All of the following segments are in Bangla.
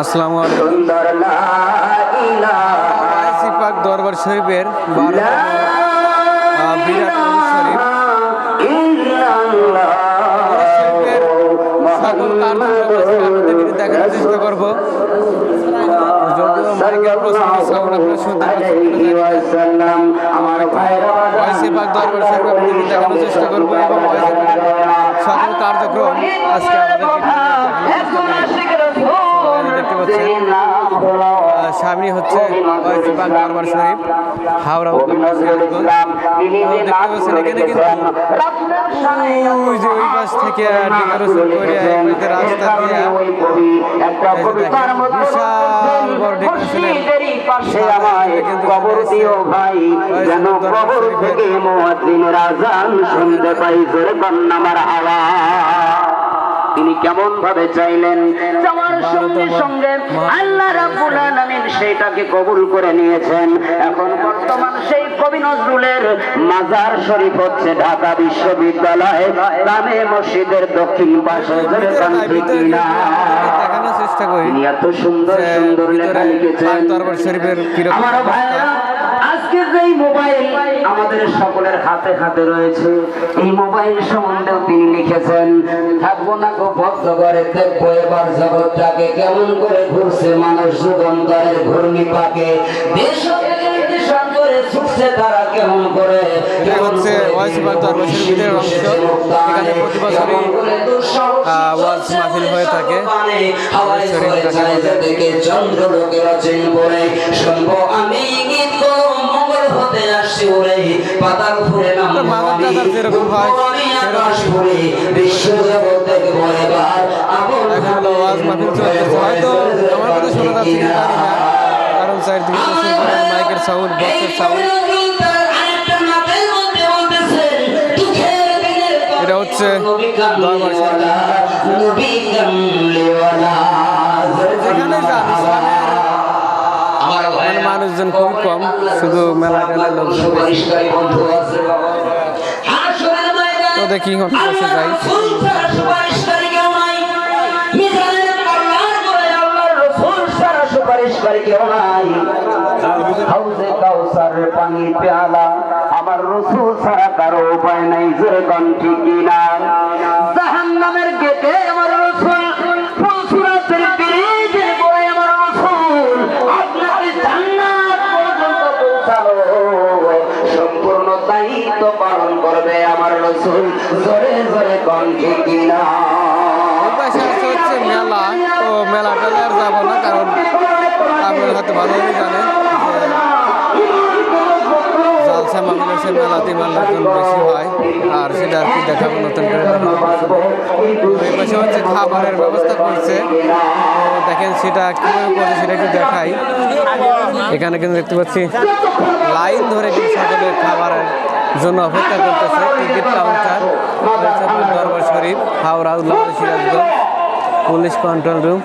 আসসালামু আলাইকুম। পাক দরবার শরীফের বারো বিরাট শরীফ। আপনাদেরকে চেষ্টা করব। আমার দেখানোর চেষ্টা করব এবং সকল কার্যক্রম আজকে দেখতে পাচ্ছেন সামনে হচ্ছে দরবার শরীফ হাওড়া দেখতে পাচ্ছেন, এখানে কিন্তু থেকে রাস্তা দিয়ে ডেকোরেশনের কবর থেকে আওয়াজ। কেমন ভাবে চাইলেন? যাওয়ার সঙ্গে সঙ্গে আল্লাহ রাব্বুল আলামিন সেইটাকে কবুল করে নিয়েছেন। এখন বর্তমান সেই কবি নজরুলের মাজার শরীফ হচ্ছে ঢাকা বিশ্ববিদ্যালয় দামে মসজিদের দক্ষিণ পাশে। কিনা? চেষ্টা করি। এত সুন্দর সুন্দর লেখা লিখেছেন। আমার ভাইরা আজকে যেই মোবাইল আমাদের সকলের হাতে হাতে রয়েছে। এই মোবাইল সম্বন্ধেও তিনি লিখেছেন থাকব না গো ভক্ত করে দেখব এবার জগৎটাকে কেমন করে ঘুরছে মানুষ যুগান্তরের ঘূর্ণি পাকে। দেশ করে ছুটছে তারা কেমন করে? হচ্ছে ওয়াইসি পাক দরবার শরীফের অংশ। এখানে প্রতি বছরই ওয়াজ মাহফিল হয়ে থাকে। হাওয়ায় শরীফ চলে দেখা যায় যায়। থেকে চন্দ্র লোকের অচিন করে শুনব আমি গীত ওরে পাতাল ফুলে হয়, বিশ্ব জগৎ দেখব এবার। আপন হয়তো আমার কথা শোনা যাচ্ছে না। কারণ মাইকের সাউন্ড বক্সের সাউন্ড এটা হচ্ছে দরবার মানে মানুষজন খুব কম, শুধু মেলা টেলার লোকজন। তো দেখি বসে যাই আমার রসুল ছাড়া কারও উপায় নাই যে কণ্ঠি কিনা জাহান্নামের গেটে আমার রসুল তো আর যাব না, কারণ আপনারা হয়তো জানেন যে জালসা মামলা সে মেলাতে মানুষজন বেশি হয়, আর সেটা আর কি দেখাবো নতুন করে এই পাশে হচ্ছে খাবারের ব্যবস্থা করছে। দেখেন সেটা কীভাবে করছে সেটা একটু দেখাই। এখানে কিন্তু দেখতে পাচ্ছি, লাইন ধরে কিন্তু খাবারের জন্য অপেক্ষা করতেছে ticket counter, Darbar Sharif, Howrah Ullapara Sirajganj police control room.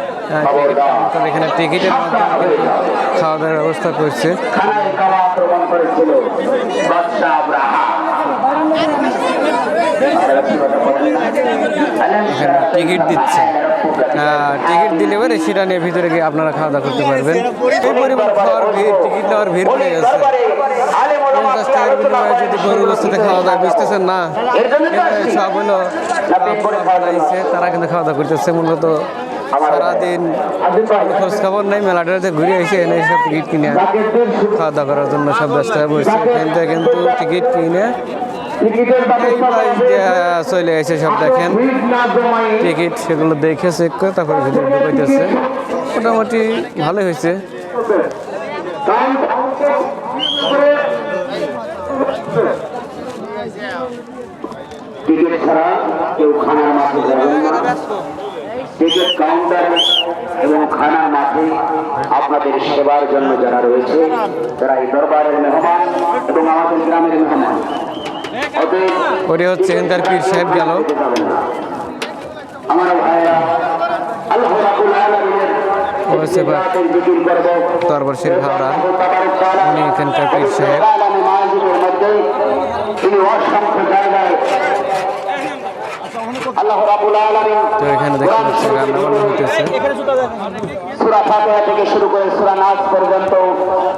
এখানে টিকিটের মাধ্যমে খাওয়া দাওয়ার ব্যবস্থা করছে। টিকিট দিচ্ছে। টিকিট দিলে পরে সেটা নিয়ে ভিতরে গিয়ে আপনারা খাওয়া দাওয়া করতে পারবেন। এই পরিমাণ খাওয়ার ভিড় টিকিট নেওয়ার ভিড় পড়ে গেছে পঞ্চাশ টাকার বিনিময়ে যদি বস্তুতে খাওয়া দাওয়া বুঝতেছেন না সব হলো বানাইছে তারা কিন্তু খাওয়া দাওয়া করতেছে মূলত সারাদিন খোঁজ খবর নেই মেলাটাতে ঘুরে এসে এনে সব টিকিট কিনে খাওয়া দাওয়া করার জন্য সব ব্যস্ত হয়ে বসছে এখান থেকে কিন্তু টিকিট কিনে চলে এসে সব দেখেন। টিকিট সেগুলো দেখে চেক করে তারপরে ভিতরে ঢুকাইতেছে। মোটামুটি ভালোই হয়েছে। ছাড়া কেউ খানার মাঠে যাবেন না টিকিট কাউন্টার এবং খানার মাঠে আপনাদের সেবার জন্য যারা রয়েছে তারা এই দরবারের মেহমান এবং আমাদের গ্রামের মেহমান ওরে হচ্ছে পীর সাহেব গেল। আমার ভাইরা আল্লাহ রাব্বুল আলামিনের বা উনি এখানকার পীর সাহেব তিনি অসংখ্য জায়গায় তো এখানে দেখতে পাচ্ছি রান্না বান্না হইতেছে। সূরা ফাতিহা থেকে শুরু করে সূরা নাস পর্যন্ত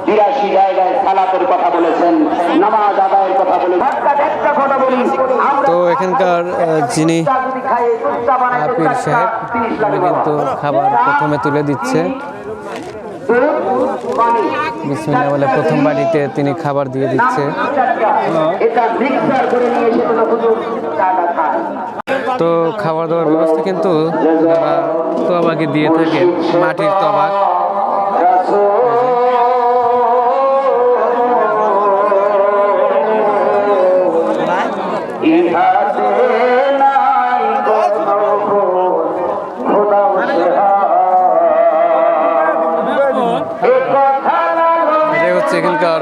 82 জায়গায় সালাতের কথা বলেছেন নামাজ আদায়ের কথা বলেছেন। একটা কথা বলি আমরা তো এখানকার আহ, যিনি আপির সাহেব উনি কিন্তু খাবার প্রথমে তুলে দিচ্ছে। বিসমিল্লাহ বলে প্রথম বাড়িতে তিনি খাবার দিয়ে দিচ্ছে। তো খাবার দাবার ব্যবস্থা কিন্তু তবাকে দিয়ে থাকে মাটির তবাক এখানকার